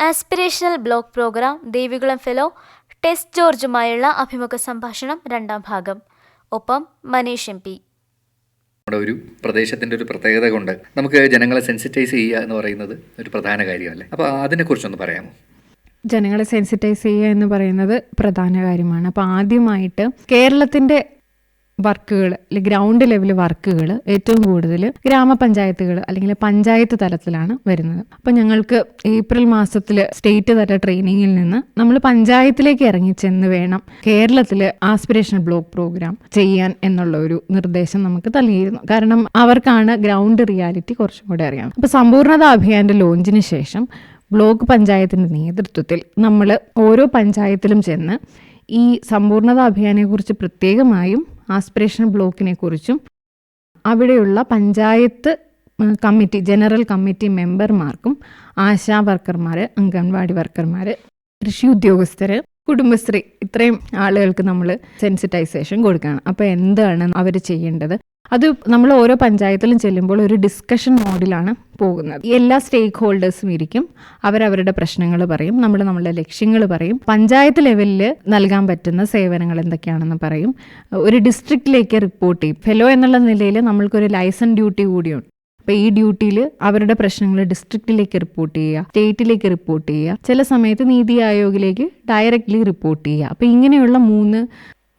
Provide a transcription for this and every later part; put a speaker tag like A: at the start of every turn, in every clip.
A: Aspirational block programme Devikulam fellow Tess ജോർജുമായുള്ള അഭിമുഖ സംഭാഷണം രണ്ടാം ഭാഗം. ഒപ്പം മനീഷ് എം പി.
B: നമ്മുടെ ഒരു പ്രദേശത്തിന്റെ ഒരു പ്രത്യേകത കൊണ്ട് നമുക്ക് ജനങ്ങളെ സെൻസിറ്റൈസ് ചെയ്യുക എന്ന് പറയുന്നത് ഒരു പ്രധാന കാര്യമല്ലേ? അപ്പോൾ അതിനെക്കുറിച്ചൊന്ന് പറയാമോ?
C: ജനങ്ങളെ സെൻസിറ്റൈസ് ചെയ്യുക എന്ന് പറയുന്നത് പ്രധാന കാര്യമാണ്. അപ്പോൾ ആദ്യമായിട്ട് കേരളത്തിന്റെ വർക്കുകൾ അല്ലെങ്കിൽ ഗ്രൗണ്ട് ലെവൽ വർക്കുകൾ ഏറ്റവും കൂടുതൽ ഗ്രാമപഞ്ചായത്തുകൾ അല്ലെങ്കിൽ പഞ്ചായത്ത് തലത്തിലാണ് വരുന്നത്. അപ്പോൾ ഞങ്ങൾക്ക് ഏപ്രിൽ മാസത്തിൽ സ്റ്റേറ്റ് തല ട്രെയിനിങ്ങിൽ നിന്ന് നമ്മൾ പഞ്ചായത്തിലേക്ക് ഇറങ്ങി ചെന്ന് വേണം കേരളത്തിൽ ആസ്പിറേഷൻ ബ്ലോക്ക് പ്രോഗ്രാം ചെയ്യാൻ എന്നുള്ള ഒരു നിർദ്ദേശം നമുക്ക് നൽകിയിരുന്നു. കാരണം അവർക്കാണ് ഗ്രൗണ്ട് റിയാലിറ്റി കുറച്ചും കൂടെ അറിയാം അപ്പോൾ സമ്പൂർണത അഭിയാന്റെ ലോഞ്ചിന് ശേഷം ബ്ലോക്ക് പഞ്ചായത്തിന്റെ നേതൃത്വത്തിൽ നമ്മൾ ഓരോ പഞ്ചായത്തിലും ചെന്ന് ഈ സമ്പൂർണത അഭിയാനെക്കുറിച്ച് പ്രത്യേകമായും ആസ്പിരേഷൻ ബ്ലോക്കിനെ കുറിച്ചും അവിടെയുള്ള പഞ്ചായത്ത് കമ്മിറ്റി ജനറൽ കമ്മിറ്റി മെമ്പർമാർക്കും ആശാ വർക്കർമാർ അംഗൻവാടി വർക്കർമാർ കൃഷി ഉദ്യോഗസ്ഥർ കുടുംബശ്രീ ഇത്രയും ആളുകൾക്ക് നമ്മൾ സെൻസിറ്റൈസേഷൻ കൊടുക്കുകയാണ് അപ്പോൾ എന്താണ് അവർ ചെയ്യേണ്ടത്? അത് നമ്മൾ ഓരോ പഞ്ചായത്തിലും ചെല്ലുമ്പോൾ ഒരു ഡിസ്കഷൻ മോഡിലാണ് പോകുന്നത്. എല്ലാ സ്റ്റേക്ക് ഹോൾഡേഴ്സും ഇരിക്കും. അവരവരുടെ പ്രശ്നങ്ങൾ പറയും. നമ്മൾ നമ്മളുടെ ലക്ഷ്യങ്ങൾ പറയും. പഞ്ചായത്ത് ലെവലിൽ നൽകാൻ പറ്റുന്ന സേവനങ്ങൾ എന്തൊക്കെയാണെന്ന് പറയും. ഒരു ഡിസ്ട്രിക്റ്റിലേക്ക് റിപ്പോർട്ട് ചെയ്യും. ഫെലോ എന്നുള്ള നിലയിൽ നമ്മൾക്കൊരു ലൈസൻസ് ഡ്യൂട്ടി കൂടിയുണ്ട്. അപ്പോൾ ഈ ഡ്യൂട്ടിയിൽ അവരുടെ പ്രശ്നങ്ങൾ ഡിസ്ട്രിക്റ്റിലേക്ക് റിപ്പോർട്ട് ചെയ്യുക സ്റ്റേറ്റിലേക്ക് റിപ്പോർട്ട് ചെയ്യുക. ചില സമയത്ത് നീതി ആയോഗിലേക്ക് ഡയറക്റ്റ്ലി റിപ്പോർട്ട് ചെയ്യുക. അപ്പോൾ ഇങ്ങനെയുള്ള മൂന്ന്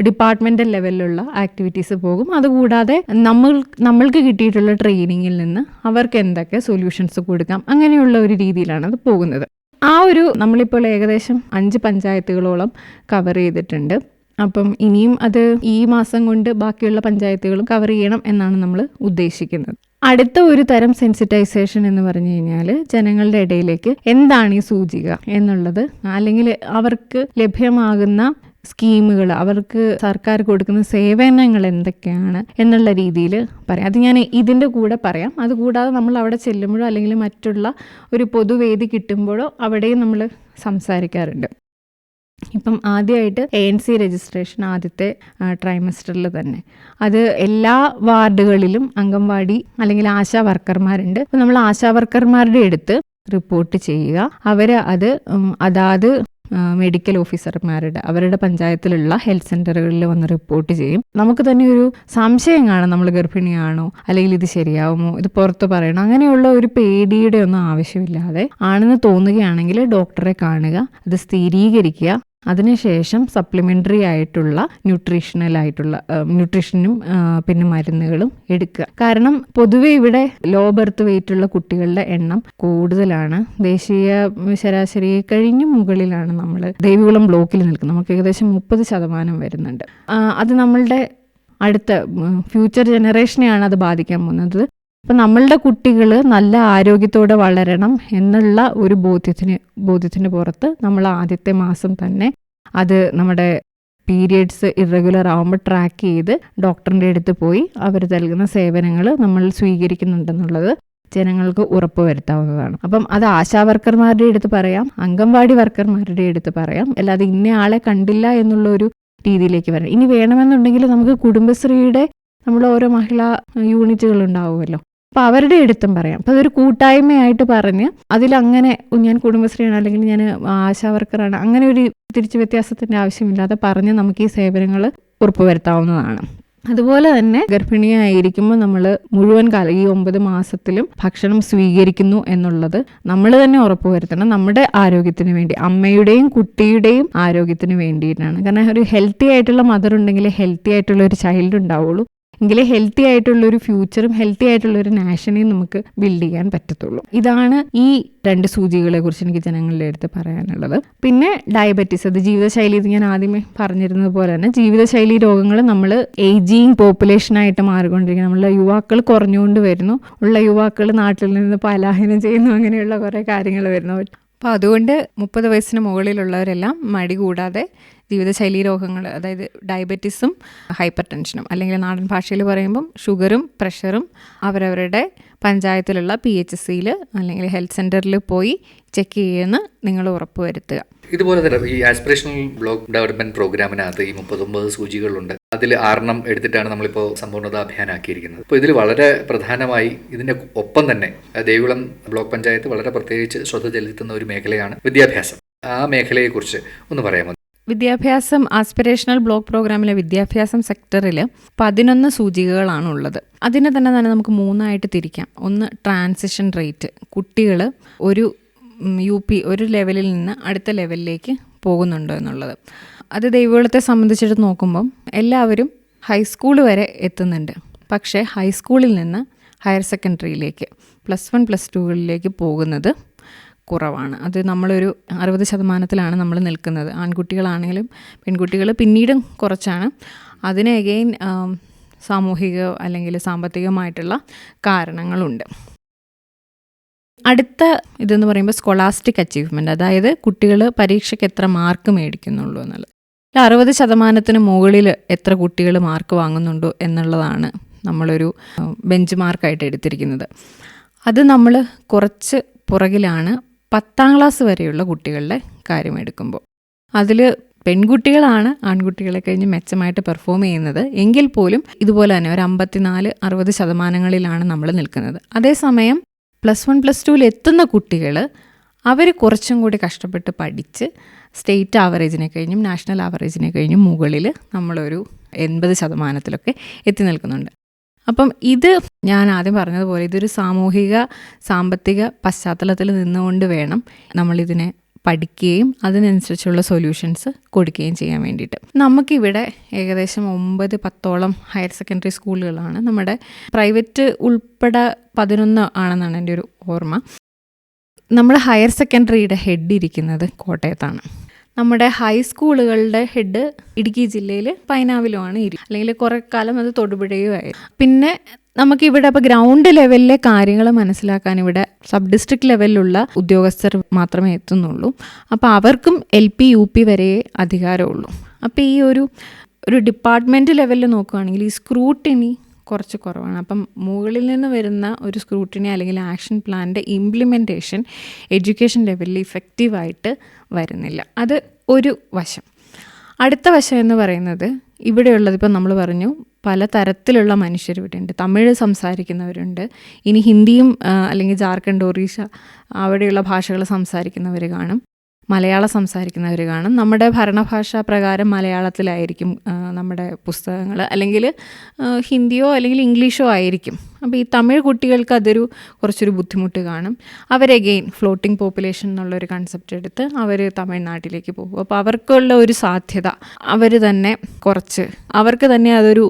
C: ഡിപ്പാർട്ട്മെന്റൽ ലെവലിലുള്ള ആക്ടിവിറ്റീസ് പോകും. അതുകൂടാതെ നമ്മൾ നമ്മൾക്ക് കിട്ടിയിട്ടുള്ള ട്രെയിനിങ്ങിൽ നിന്ന് അവർക്ക് എന്തൊക്കെ സൊല്യൂഷൻസ് കൊടുക്കാം അങ്ങനെയുള്ള ഒരു രീതിയിലാണ് അത് പോകുന്നത്. ആ ഒരു നമ്മളിപ്പോൾ ഏകദേശം അഞ്ച് പഞ്ചായത്തുകളോളം കവർ ചെയ്തിട്ടുണ്ട്. അപ്പം ഇനിയും അത് ഈ മാസം കൊണ്ട് ബാക്കിയുള്ള പഞ്ചായത്തുകളും കവർ ചെയ്യണം എന്നാണ് നമ്മൾ ഉദ്ദേശിക്കുന്നത്. അടുത്ത ഒരു തരം സെൻസിറ്റൈസേഷൻ എന്ന് പറഞ്ഞു കഴിഞ്ഞാൽ ജനങ്ങളുടെ ഇടയിലേക്ക് എന്താണ് ഈ സൂചിക എന്നുള്ളത് അല്ലെങ്കിൽ അവർക്ക് ലഭ്യമാകുന്ന സ്കീമുകൾ അവർക്ക് സർക്കാർ കൊടുക്കുന്ന സേവനങ്ങൾ എന്തൊക്കെയാണ് എന്നുള്ള രീതിയിൽ പറയാം. അത് ഞാൻ ഇതിന്റെ കൂടെ പറയാം. അതുകൂടാതെ നമ്മൾ അവിടെ ചെല്ലുമ്പോഴോ അല്ലെങ്കിൽ മറ്റുള്ള ഒരു പൊതുവേദി കിട്ടുമ്പോഴോ അവിടെയും നമ്മൾ സംസാരിക്കാറുണ്ട്. ഇപ്പം ആദ്യമായിട്ട് എ എൻ സി രജിസ്ട്രേഷൻ ആദ്യത്തെ ട്രൈമസ്റ്ററിൽ തന്നെ. അത് എല്ലാ വാർഡുകളിലും അംഗൻവാടി അല്ലെങ്കിൽ ആശാ വർക്കർമാരുണ്ട്. അപ്പം നമ്മൾ ആശാ വർക്കർമാരുടെ അടുത്ത് റിപ്പോർട്ട് ചെയ്യുക. അവർ അത് അതാത് മെഡിക്കൽ ഓഫീസർമാരുടെ അവരുടെ പഞ്ചായത്തിലുള്ള ഹെൽത്ത് സെന്ററുകളിൽ വന്ന് റിപ്പോർട്ട് ചെയ്യും. നമുക്ക് തന്നെ ഒരു സംശയം കാണും നമ്മൾ ഗർഭിണിയാണോ അല്ലെങ്കിൽ ഇത് ശരിയാവുമോ ഇത് പുറത്ത് പറയണോ അങ്ങനെയുള്ള ഒരു പേടിയുടെ ഒന്നും ആവശ്യമില്ലാതെ ആണെന്ന് തോന്നുകയാണെങ്കിൽ ഡോക്ടറെ കാണുക അത് സ്ഥിരീകരിക്കുക. അതിനുശേഷം സപ്ലിമെന്ററി ആയിട്ടുള്ള ന്യൂട്രീഷണൽ ആയിട്ടുള്ള ന്യൂട്രീഷനും പിന്നെ മരുന്നുകളും എടുക്കുക. കാരണം പൊതുവെ ഇവിടെ ലോ ബർത്ത് വെയിറ്റ് ഉള്ള കുട്ടികളുടെ എണ്ണം കൂടുതലാണ്. ദേശീയ ശരാശരി കഴിഞ്ഞ് മുകളിലാണ് നമ്മൾ ദേവികുളം ബ്ലോക്കിൽ നിൽക്കുന്നത്. നമുക്ക് ഏകദേശം മുപ്പത് ശതമാനം വരുന്നുണ്ട്. അത് നമ്മളുടെ അടുത്ത ഫ്യൂച്ചർ ജനറേഷനെയാണ് അത് ബാധിക്കാൻ പോകുന്നത്. അപ്പം നമ്മളുടെ കുട്ടികൾ നല്ല ആരോഗ്യത്തോടെ വളരണം എന്നുള്ള ഒരു ബോധ്യത്തിന് ബോധ്യത്തിന് പുറത്ത് നമ്മൾ ആദ്യത്തെ മാസം തന്നെ അത് നമ്മുടെ പീരിയഡ്സ് ഇറഗുലർ ആകുമ്പോൾ ട്രാക്ക് ചെയ്ത് ഡോക്ടറിന്റെ അടുത്ത് പോയി അവർ നൽകുന്ന സേവനങ്ങൾ നമ്മൾ സ്വീകരിക്കുന്നുണ്ടെന്നുള്ളത് ജനങ്ങൾക്ക് ഉറപ്പ് വരുത്താവുന്നതാണ്. അപ്പം അത് ആശാവർക്കർമാരുടെ അടുത്ത് പറയാം അംഗൻവാടി വർക്കർമാരുടെ അടുത്ത് പറയാം അല്ലാതെ ഇന്ന ആളെ കണ്ടില്ല എന്നുള്ള ഒരു രീതിയിലേക്ക് വരാം ഇനി വേണമെന്നുണ്ടെങ്കിൽ നമുക്ക് കുടുംബശ്രീയുടെ നമ്മൾ ഓരോ മഹിളാ യൂണിറ്റുകൾ ഉണ്ടാവുമല്ലോ അപ്പോൾ അവരുടെ അടുത്തും പറയാം. അപ്പോൾ അതൊരു കൂട്ടായ്മയായിട്ട് പറഞ്ഞ് അതിലങ്ങനെ "ഓ, ഞാൻ കുടുംബശ്രീയാണ് അല്ലെങ്കിൽ ഞാൻ ആശാ വർക്കറാണ് അങ്ങനെ ഒരു തിരിച്ചു വ്യത്യാസത്തിന്റെ ആവശ്യമില്ലാതെ പറഞ്ഞ് നമുക്ക് ഈ സേവനങ്ങൾ ഉറപ്പുവരുത്താവുന്നതാണ്. അതുപോലെ തന്നെ ഗർഭിണിയായിരിക്കുമ്പോൾ നമ്മൾ മുഴുവൻ കാലം ഈ ഒമ്പത് മാസത്തിലും ഭക്ഷണം സ്വീകരിക്കുന്നു എന്നുള്ളത് നമ്മൾ തന്നെ ഉറപ്പുവരുത്തണം. നമ്മുടെ ആരോഗ്യത്തിന് വേണ്ടി അമ്മയുടെയും കുട്ടിയുടെയും ആരോഗ്യത്തിന് വേണ്ടിയിട്ടാണ്. കാരണം ഒരു ഹെൽത്തി ആയിട്ടുള്ള മദർ ഉണ്ടെങ്കിൽ ഹെൽത്തി ആയിട്ടുള്ള ഒരു ചൈൽഡ് ഉണ്ടാവുള്ളൂ. എങ്കിലേ ഹെൽത്തി ആയിട്ടുള്ള ഒരു ഫ്യൂച്ചറും ഹെൽത്തി ആയിട്ടുള്ള ഒരു നാഷനെയും നമുക്ക് ബിൽഡ് ചെയ്യാൻ പറ്റത്തുള്ളൂ. ഇതാണ് ഈ രണ്ട് സൂചികളെ കുറിച്ച് എനിക്ക് ജനങ്ങളുടെ അടുത്ത് പറയാനുള്ളത്. പിന്നെ ഡയബറ്റീസ് അത് ജീവിതശൈലി ഇത് ഞാൻ ആദ്യമേ പറഞ്ഞിരുന്നത് പോലെ തന്നെ ജീവിതശൈലി രോഗങ്ങൾ നമ്മൾ ഏജിങ് പോപ്പുലേഷനായിട്ട് മാറിക്കൊണ്ടിരിക്കുന്നു. നമ്മളെ യുവാക്കൾ കുറഞ്ഞുകൊണ്ട് വരുന്നു. ഉള്ള യുവാക്കൾ നാട്ടിൽ നിന്ന് പലായനം ചെയ്യുന്നു. അങ്ങനെയുള്ള കുറേ കാര്യങ്ങൾ വരുന്നു. അപ്പോൾ അതുകൊണ്ട് മുപ്പത് വയസ്സിന് മുകളിലുള്ളവരെല്ലാം മടി കൂടാതെ ജീവിതശൈലി രോഗങ്ങൾ അതായത് ഡയബറ്റിസും ഹൈപ്പർ ടെൻഷനും അല്ലെങ്കിൽ നാടൻ ഭാഷയിൽ പറയുമ്പം ഷുഗറും പ്രഷറും അവരവരുടെ പഞ്ചായത്തിലുള്ള പി എച്ച് സിയിൽ അല്ലെങ്കിൽ ഹെൽത്ത് സെന്ററിൽ പോയി ചെക്ക് ചെയ്യുമെന്ന് നിങ്ങൾ ഉറപ്പുവരുത്തുക.
B: ഇതുപോലെ തന്നെ ഈ ആസ്പിറേഷണൽ ബ്ലോക്ക് ഡെവലപ്മെന്റ് പ്രോഗ്രാമിനകത്ത് ഈ മുപ്പത്തൊമ്പത് സൂചികളുണ്ട്. അതിൽ ആറെണ്ണം എടുത്തിട്ടാണ് നമ്മളിപ്പോൾ സമ്പൂർണത അഭിയാനാക്കിയിരിക്കുന്നത്. അപ്പോൾ ഇതിൽ വളരെ പ്രധാനമായി ഇതിന്റെ ഒപ്പം തന്നെ ദേവികുളം ബ്ലോക്ക് പഞ്ചായത്ത് വളരെ പ്രത്യേകിച്ച് ശ്രദ്ധ ചെലുത്തുന്ന ഒരു മേഖലയാണ് വിദ്യാഭ്യാസം. ആ മേഖലയെക്കുറിച്ച് ഒന്ന് പറയാമോ?
C: വിദ്യാഭ്യാസം ആസ്പിറേഷണൽ ബ്ലോക്ക് പ്രോഗ്രാമിലെ വിദ്യാഭ്യാസം സെക്ടറിൽ പതിനൊന്ന് സൂചികകളാണ് ഉള്ളത് അതിനെ തന്നെ തന്നെ നമുക്ക് മൂന്നായിട്ട് തിരിക്കാം. ഒന്ന് ട്രാൻസിഷൻ റേറ്റ്. കുട്ടികൾ ഒരു യു പി ഒരു ലെവലിൽ നിന്ന് അടുത്ത ലെവലിലേക്ക് പോകുന്നുണ്ടോ എന്നുള്ളത്. അത് ദൈവകുളത്തെ സംബന്ധിച്ചിട്ട് നോക്കുമ്പം എല്ലാവരും ഹൈസ്കൂൾ വരെ എത്തുന്നുണ്ട്. പക്ഷേ ഹൈസ്കൂളിൽ നിന്ന് ഹയർ സെക്കൻഡറിയിലേക്ക് പ്ലസ് വൺ പ്ലസ് ടുകളിലേക്ക് പോകുന്നത് കുറവാണ്. അത് നമ്മളൊരു അറുപത് ശതമാനത്തിലാണ് നമ്മൾ നിൽക്കുന്നത്. ആൺകുട്ടികളാണെങ്കിലും പെൺകുട്ടികൾ പിന്നീടും കുറച്ചാണ്. അതിന് അഗെയിൻ സാമൂഹിക അല്ലെങ്കിൽ സാമ്പത്തികമായിട്ടുള്ള കാരണങ്ങളുണ്ട്. അടുത്ത ഇതെന്ന് പറയുമ്പോൾ സ്കൊളാസ്റ്റിക് അച്ചീവ്മെന്റ് അതായത് കുട്ടികൾ പരീക്ഷയ്ക്ക് എത്ര മാർക്ക് മേടിക്കുന്നുള്ളൂ എന്നുള്ളത്. അറുപത് ശതമാനത്തിന് മുകളിൽ എത്ര കുട്ടികൾ മാർക്ക് വാങ്ങുന്നുണ്ടോ എന്നുള്ളതാണ് നമ്മളൊരു ബെഞ്ച് മാർക്കായിട്ട് എടുത്തിരിക്കുന്നത്. അത് നമ്മൾ കുറച്ച് പുറകിലാണ് പത്താം ക്ലാസ് വരെയുള്ള കുട്ടികളുടെ കാര്യം എടുക്കുമ്പോൾ അതിൽ പെൺകുട്ടികളാണ് ആൺകുട്ടികളെ കഴിഞ്ഞ് മെച്ചമായിട്ട് പെർഫോം ചെയ്യുന്നത്. എങ്കിൽ പോലും ഇതുപോലെ തന്നെ ഒരു അമ്പത്തിനാല് അറുപത് ശതമാനങ്ങളിലാണ് നമ്മൾ നിൽക്കുന്നത്. അതേസമയം പ്ലസ് വൺ പ്ലസ് ടുവിൽ എത്തുന്ന കുട്ടികൾ അവർ കുറച്ചും കൂടി കഷ്ടപ്പെട്ട് പഠിച്ച് സ്റ്റേറ്റ് ആവറേജിനെ കഴിഞ്ഞും നാഷണൽ ആവറേജിനെ കഴിഞ്ഞും മുകളിൽ നമ്മളൊരു എൺപത് ശതമാനത്തിലൊക്കെ എത്തി നിൽക്കുന്നുണ്ട്. അപ്പം ഇത് ഞാൻ ആദ്യം പറഞ്ഞതുപോലെ ഇതൊരു സാമൂഹിക സാമ്പത്തിക പശ്ചാത്തലത്തിൽ നിന്നുകൊണ്ട് വേണം നമ്മളിതിനെ പഠിക്കുകയും അതിനനുസരിച്ചുള്ള സൊല്യൂഷൻസ് കൊടുക്കുകയും ചെയ്യാൻ വേണ്ടിയിട്ട്. നമുക്കിവിടെ ഏകദേശം ഒമ്പത് പത്തോളം ഹയർ സെക്കൻഡറി സ്കൂളുകളാണ്. നമ്മുടെ പ്രൈവറ്റ് ഉൾപ്പെടെ പതിനൊന്ന് ആണെന്നാണ് എന്റെ ഒരു ഓർമ്മ. നമ്മുടെ ഹയർ സെക്കൻഡറിയുടെ ഹെഡ് ഇരിക്കുന്നത് കോട്ടയത്താണ്. നമ്മുടെ ഹൈസ്കൂളുകളുടെ ഹെഡ് ഇടുക്കി ജില്ലയിൽ പൈനാവിലുമാണ് ഇരി അല്ലെങ്കിൽ കുറേ കാലം അത് തൊടുപുഴയുമായിരുന്നു പിന്നെ നമുക്കിവിടെ അപ്പോൾ ഗ്രൗണ്ട് ലെവലിലെ കാര്യങ്ങൾ മനസ്സിലാക്കാൻ ഇവിടെ സബ് ഡിസ്ട്രിക്ട് ലെവലിലുള്ള ഉദ്യോഗസ്ഥർ മാത്രമേ എത്തുന്നുള്ളൂ. അപ്പോൾ അവർക്കും എൽ പി യു പി വരെ അധികാരമുള്ളൂ. അപ്പോൾ ഈ ഒരു ഒരു ഡിപ്പാർട്ട്മെന്റ് ലെവലിൽ നോക്കുകയാണെങ്കിൽ ഈ സ്ക്രൂട്ടിനി കുറച്ച് കുറവാണ്. അപ്പം മുകളിൽ നിന്ന് വരുന്ന ഒരു സ്ക്രൂട്ടിനി അല്ലെങ്കിൽ ആക്ഷൻ പ്ലാന്റെ ഇംപ്ലിമെന്റേഷൻ എഡ്യൂക്കേഷൻ ലെവലിൽ ഇഫക്റ്റീവായിട്ട് വരുന്നില്ല. അത് ഒരു വശം. അടുത്ത വശം എന്ന് പറയുന്നത് ഇവിടെയുള്ളത് ഇപ്പം നമ്മൾ പറഞ്ഞു പല തരത്തിലുള്ള മനുഷ്യർ ഇവിടെ ഉണ്ട് തമിഴ് സംസാരിക്കുന്നവരുണ്ട്. ഇനി ഹിന്ദിയും അല്ലെങ്കിൽ ജാർഖണ്ഡ് ഒറീസ അവിടെയുള്ള ഭാഷകൾ സംസാരിക്കുന്നവർ കാണും. മലയാളം സംസാരിക്കുന്നവർ കാണും. നമ്മുടെ ഭരണഭാഷ പ്രകാരം മലയാളത്തിലായിരിക്കും നമ്മുടെ പുസ്തകങ്ങൾ അല്ലെങ്കിൽ ഹിന്ദിയോ അല്ലെങ്കിൽ ഇംഗ്ലീഷോ ആയിരിക്കും. അപ്പോൾ ഈ തമിഴ് കുട്ടികൾക്ക് അതൊരു കുറച്ചൊരു ബുദ്ധിമുട്ട് കാണും. അവരെഗെയിൻ ഫ്ലോട്ടിംഗ് പോപ്പുലേഷൻ എന്നുള്ളൊരു കൺസെപ്റ്റ് എടുത്ത് അവർ തമിഴ്നാട്ടിലേക്ക് പോകും. അപ്പോൾ അവർക്കുള്ള ഒരു സാധ്യത അവർ തന്നെ കുറച്ച്. അവർക്ക് തന്നെ അതൊരു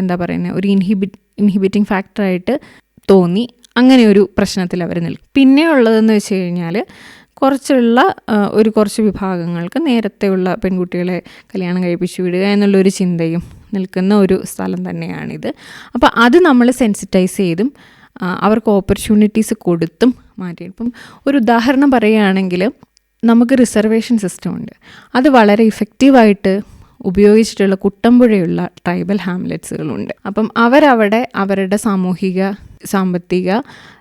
C: എന്താ പറയുന്നത് ഒരു ഇൻഹിബിറ്റ് ഇൻഹിബിറ്റിംഗ് ഫാക്ടറായിട്ട് തോന്നി. അങ്ങനെ ഒരു പ്രശ്നത്തിൽ അവർ നിൽക്കും. പിന്നെ ഉള്ളതെന്ന് വെച്ച് കഴിഞ്ഞാൽ കുറച്ചുള്ള ഒരു കുറച്ച് വിഭാഗങ്ങൾക്ക് നേരത്തെയുള്ള പെൺകുട്ടികളെ കല്യാണം കഴിപ്പിച്ചു വിടുക എന്നുള്ളൊരു ചിന്തയും നിൽക്കുന്ന ഒരു സ്ഥലം തന്നെയാണിത്. അപ്പോൾ അത് നമ്മൾ സെൻസിറ്റൈസ് ചെയ്തും അവർക്ക് ഓപ്പർച്യൂണിറ്റീസ് കൊടുത്തും മാറ്റി. ഇപ്പം ഒരു ഉദാഹരണം പറയുകയാണെങ്കിൽ നമുക്ക് റിസർവേഷൻ സിസ്റ്റം ഉണ്ട്. അത് വളരെ ഇഫക്റ്റീവായിട്ട് ഉപയോഗിച്ചിട്ടുള്ള കുട്ടമ്പുഴയുള്ള ട്രൈബൽ ഹാംലെറ്റ്സുകളുണ്ട് അപ്പം അവരവിടെ അവരുടെ സാമൂഹിക സാമ്പത്തിക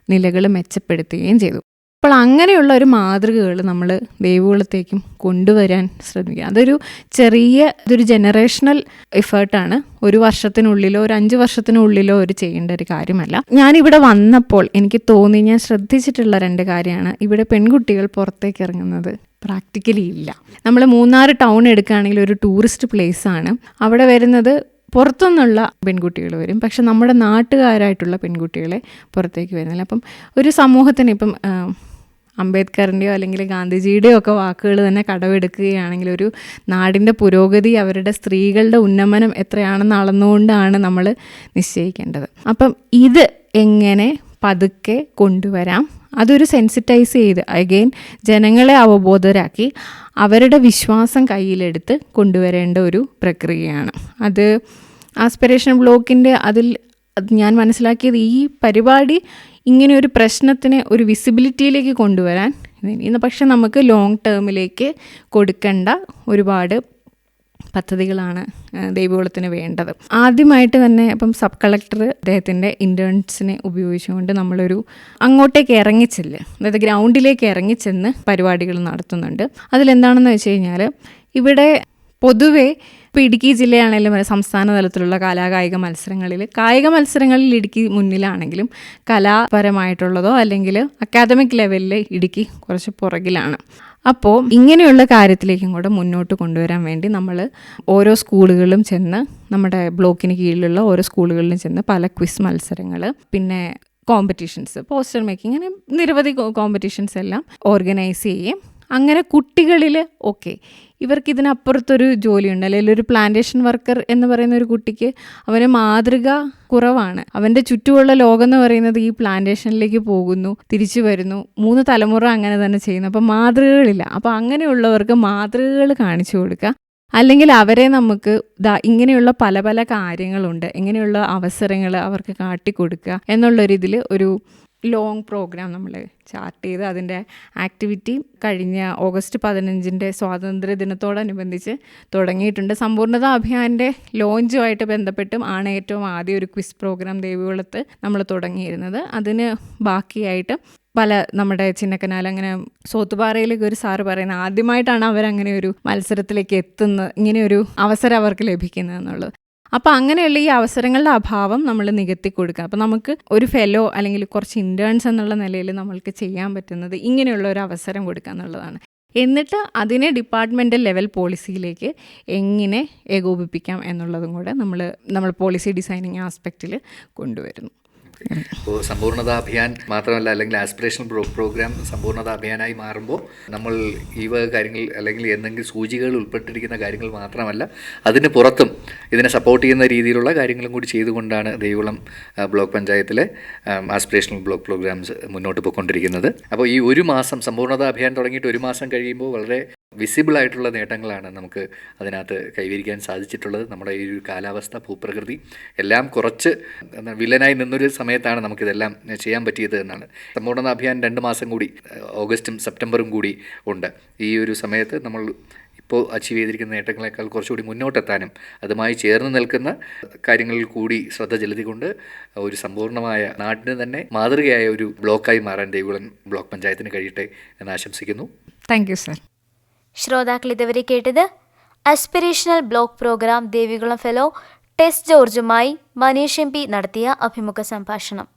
C: നിലകൾ മെച്ചപ്പെടുത്തുകയും ചെയ്തു. അപ്പോൾ അങ്ങനെയുള്ള ഒരു മാതൃകകൾ നമ്മൾ ദൈവകുളത്തേക്കും കൊണ്ടുവരാൻ ശ്രമിക്കുക. അതൊരു ചെറിയ ഇതൊരു ജനറേഷണൽ എഫേർട്ടാണ് ഒരു വർഷത്തിനുള്ളിലോ ഒരു അഞ്ച് വർഷത്തിനുള്ളിലോ ഒരു ചെയ്യേണ്ട ഒരു കാര്യമല്ല. ഞാനിവിടെ വന്നപ്പോൾ എനിക്ക് തോന്നി ഞാൻ ശ്രദ്ധിച്ചിട്ടുള്ള രണ്ട് കാര്യമാണ്. ഇവിടെ പെൺകുട്ടികൾ പുറത്തേക്ക് ഇറങ്ങുന്നത് പ്രാക്ടിക്കലി ഇല്ല. നമ്മൾ മൂന്നാർ ടൗൺ എടുക്കുകയാണെങ്കിൽ ഒരു ടൂറിസ്റ്റ് പ്ലേസ് ആണ്. അവിടെ വരുന്നത് പുറത്തുനിന്നുള്ള പെൺകുട്ടികൾ വരും. പക്ഷെ നമ്മുടെ നാട്ടുകാരായിട്ടുള്ള പെൺകുട്ടികളെ പുറത്തേക്ക് വരുന്നില്ല. അപ്പം ഒരു സമൂഹത്തിന് ഇപ്പം അംബേദ്കറിന്റെയോ അല്ലെങ്കിൽ ഗാന്ധിജിയുടെയോ ഒക്കെ വാക്കുകൾ തന്നെ കടമെടുക്കുകയാണെങ്കിൽ ഒരു നാടിന്റെ പുരോഗതി അവരുടെ സ്ത്രീകളുടെ ഉന്നമനം എത്രയാണെന്ന് അളന്നുകൊണ്ടാണ് നമ്മൾ നിശ്ചയിക്കേണ്ടത്. അപ്പം ഇത് എങ്ങനെ പതുക്കെ കൊണ്ടുവരാം? അതൊരു സെൻസിറ്റൈസ് ചെയ്ത് അഗെയിൻ ജനങ്ങളെ അവബോധരാക്കി അവരുടെ വിശ്വാസം കയ്യിലെടുത്ത് കൊണ്ടുവരേണ്ട ഒരു പ്രക്രിയയാണ്. അത് ആസ്പിറേഷൻ ബ്ലോക്കിന്റെ അതിൽ ഞാൻ മനസ്സിലാക്കിയത് ഈ പരിപാടി ഇങ്ങനെ ഒരു പ്രശ്നത്തിനെ ഒരു വിസിബിലിറ്റിയിലേക്ക് കൊണ്ടുവരാൻ ഇന്ന് പക്ഷെ നമുക്ക് ലോങ് ടേമിലേക്ക് കൊടുക്കേണ്ട ഒരുപാട് പദ്ധതികളാണ് ദൈവകുളത്തിന് വേണ്ടത്. ആദ്യമായിട്ട് തന്നെ ഇപ്പം സബ് കളക്ടർ അദ്ദേഹത്തിന്റെ ഇന്റേൺസിനെ ഉപയോഗിച്ചുകൊണ്ട് നമ്മളൊരു അങ്ങോട്ടേക്ക് ഇറങ്ങിച്ചെല്ല് അതായത് ഗ്രൗണ്ടിലേക്ക് ഇറങ്ങിച്ചെന്ന് പരിപാടികൾ നടത്തുന്നുണ്ട്. അതിലെന്താണെന്ന് വെച്ച് കഴിഞ്ഞാൽ ഇവിടെ പൊതുവെ ഇപ്പോൾ ഇടുക്കി ജില്ലയാണെങ്കിലും സംസ്ഥാന തലത്തിലുള്ള കലാകായിക മത്സരങ്ങളിൽ കായിക മത്സരങ്ങളിൽ ഇടുക്കി മുന്നിലാണെങ്കിലും കലാപരമായിട്ടുള്ളതോ അല്ലെങ്കിൽ അക്കാദമിക് ലെവലിൽ ഇടുക്കി കുറച്ച് പുറകിലാണ്. അപ്പോൾ ഇങ്ങനെയുള്ള കാര്യത്തിലേക്കും കൂടെ മുന്നോട്ട് കൊണ്ടുവരാൻ വേണ്ടി നമ്മൾ ഓരോ സ്കൂളുകളിലും ചെന്ന് നമ്മുടെ ബ്ലോക്കിന് കീഴിലുള്ള ഓരോ സ്കൂളുകളിലും ചെന്ന് പല ക്വിസ് മത്സരങ്ങൾ പിന്നെ കോമ്പറ്റീഷൻസ് പോസ്റ്റർ മേക്കിംഗ് അങ്ങനെ നിരവധി കോമ്പറ്റീഷൻസ് എല്ലാം ഓർഗനൈസ് ചെയ്യും. അങ്ങനെ കുട്ടികളിൽ ഓക്കെ ഇവർക്ക് ഇതിനപ്പുറത്തൊരു ജോലിയുണ്ട്. അല്ലെങ്കിൽ ഒരു പ്ലാന്റേഷൻ വർക്കർ എന്ന് പറയുന്ന ഒരു കുട്ടിക്ക് അവന് മാതൃക കുറവാണ്. അവന്റെ ചുറ്റുമുള്ള ലോകം എന്ന് പറയുന്നത് ഈ പ്ലാന്റേഷനിലേക്ക് പോകുന്നു തിരിച്ചു വരുന്നു. മൂന്ന് തലമുറ അങ്ങനെ തന്നെ ചെയ്യുന്നു. അപ്പം മാതൃകകളില്ല. അപ്പോൾ അങ്ങനെയുള്ളവർക്ക് മാതൃകകൾ കാണിച്ചു കൊടുക്കുക. അല്ലെങ്കിൽ അവരെ നമുക്ക് ദാ ഇങ്ങനെയുള്ള പല പല കാര്യങ്ങളുണ്ട്. ഇങ്ങനെയുള്ള അവസരങ്ങൾ അവർക്ക് കാട്ടിക്കൊടുക്കുക. എന്നുള്ളൊരിതിൽ ഒരു ലോങ് പ്രോഗ്രാം നമ്മൾ ചാർട്ട് ചെയ്ത് അതിന്റെ ആക്ടിവിറ്റി കഴിഞ്ഞ ഓഗസ്റ്റ് പതിനഞ്ചിന്റെ സ്വാതന്ത്ര്യ ദിനത്തോടനുബന്ധിച്ച് തുടങ്ങിയിട്ടുണ്ട്. സമ്പൂർണത അഭിയാന്റെ ലോഞ്ചുമായിട്ട് ബന്ധപ്പെട്ടും ആണ് ഏറ്റവും ആദ്യം ഒരു ക്വിസ് പ്രോഗ്രാം ദേവികുളത്ത് നമ്മൾ തുടങ്ങിയിരുന്നത്. അതിന് ബാക്കിയായിട്ട് പല നമ്മുടെ ചിന്നക്കനാൽ അങ്ങനെ സോത്തുപാറയിലേക്ക് ഒരു സാറ് പറയുന്നത് ആദ്യമായിട്ടാണ് അവരങ്ങനെ ഒരു മത്സരത്തിലേക്ക് എത്തുന്നത് ഇങ്ങനെ ഒരു അവസരം അവർക്ക് ലഭിക്കുന്നത് എന്നുള്ളത്. അപ്പോൾ അങ്ങനെയുള്ള ഈ അവസരങ്ങളുടെ അഭാവം നമ്മൾ നികത്തി കൊടുക്കുക. അപ്പോൾ നമുക്ക് ഒരു ഫെലോ അല്ലെങ്കിൽ കുറച്ച് ഇന്റേൺസ് എന്നുള്ള നിലയിൽ നമ്മൾക്ക് ചെയ്യാൻ പറ്റുന്നത് ഇങ്ങനെയുള്ള ഒരു അവസരം കൊടുക്കുക എന്നുള്ളതാണ്. എന്നിട്ട് അതിനെ ഡിപ്പാർട്ട്മെന്റൽ ലെവൽ പോളിസിയിലേക്ക് എങ്ങനെ ഏകോപിപ്പിക്കാം എന്നുള്ളതും കൂടെ നമ്മൾ നമ്മൾ പോളിസി ഡിസൈനിങ് ആസ്പെക്റ്റിൽ കൊണ്ടുവരുന്നു.
B: ഇപ്പോൾ സമ്പൂർണത അഭിയാൻ മാത്രമല്ല അല്ലെങ്കിൽ ആസ്പിറേഷൻ പ്രോ പ്രോഗ്രാം സമ്പൂർണത അഭിയാനായി മാറുമ്പോൾ നമ്മൾ ഈ വക കാര്യങ്ങൾ അല്ലെങ്കിൽ എന്തെങ്കിലും സൂചികകൾ ഉൾപ്പെട്ടിരിക്കുന്ന കാര്യങ്ങൾ മാത്രമല്ല അതിന് പുറത്തും ഇതിനെ സപ്പോർട്ട് ചെയ്യുന്ന രീതിയിലുള്ള കാര്യങ്ങളും കൂടി ചെയ്തുകൊണ്ടാണ് ദേവികുളം ബ്ലോക്ക് പഞ്ചായത്തിലെ ആസ്പിറേഷണൽ ബ്ലോക്ക് പ്രോഗ്രാംസ് മുന്നോട്ട് പോയിക്കൊണ്ടിരിക്കുന്നത്. അപ്പോൾ ഈ ഒരു മാസം സമ്പൂർണത അഭിയാൻ തുടങ്ങിയിട്ട് ഒരു മാസം കഴിയുമ്പോൾ വളരെ വിസിബിൾ ആയിട്ടുള്ള നേട്ടങ്ങളാണ് നമുക്ക് അതിനകത്ത് കൈവരിക്കാൻ സാധിച്ചിട്ടുള്ളത്. നമ്മുടെ ഈ ഒരു കാലാവസ്ഥ ഭൂപ്രകൃതി എല്ലാം കുറച്ച് വില്ലനായി നിന്നൊരു സമയത്താണ് നമുക്കിതെല്ലാം ചെയ്യാൻ പറ്റിയത് എന്നാണ്. സമ്പൂർണ അഭിയാൻ രണ്ട് മാസം കൂടി ഓഗസ്റ്റും സെപ്റ്റംബറും കൂടി ഉണ്ട്. ഈ ഒരു സമയത്ത് നമ്മൾ ഇപ്പോൾ അച്ചീവ് ചെയ്തിരിക്കുന്ന നേട്ടങ്ങളെക്കാൾ കുറച്ചുകൂടി മുന്നോട്ടെത്താനും അതുമായി ചേർന്ന് നിൽക്കുന്ന കാര്യങ്ങളിൽ കൂടി ശ്രദ്ധ ചെലുത്തിക്കൊണ്ട് ഒരു സമ്പൂർണമായ നാടിന് തന്നെ മാതൃകയായ ഒരു ബ്ലോക്കായി മാറാൻ ദേവികുളം ബ്ലോക്ക് പഞ്ചായത്തിന് കഴിയട്ടെ എന്ന് ആശംസിക്കുന്നു.
C: താങ്ക് യു സർ
A: ശ്രോതാക്കൾ ഇതുവരെ കേട്ടത് aspirational block programme Devikulam fellow Tess ജോർജുമായി Manish M നടത്തിയ അഭിമുഖ സംഭാഷണം.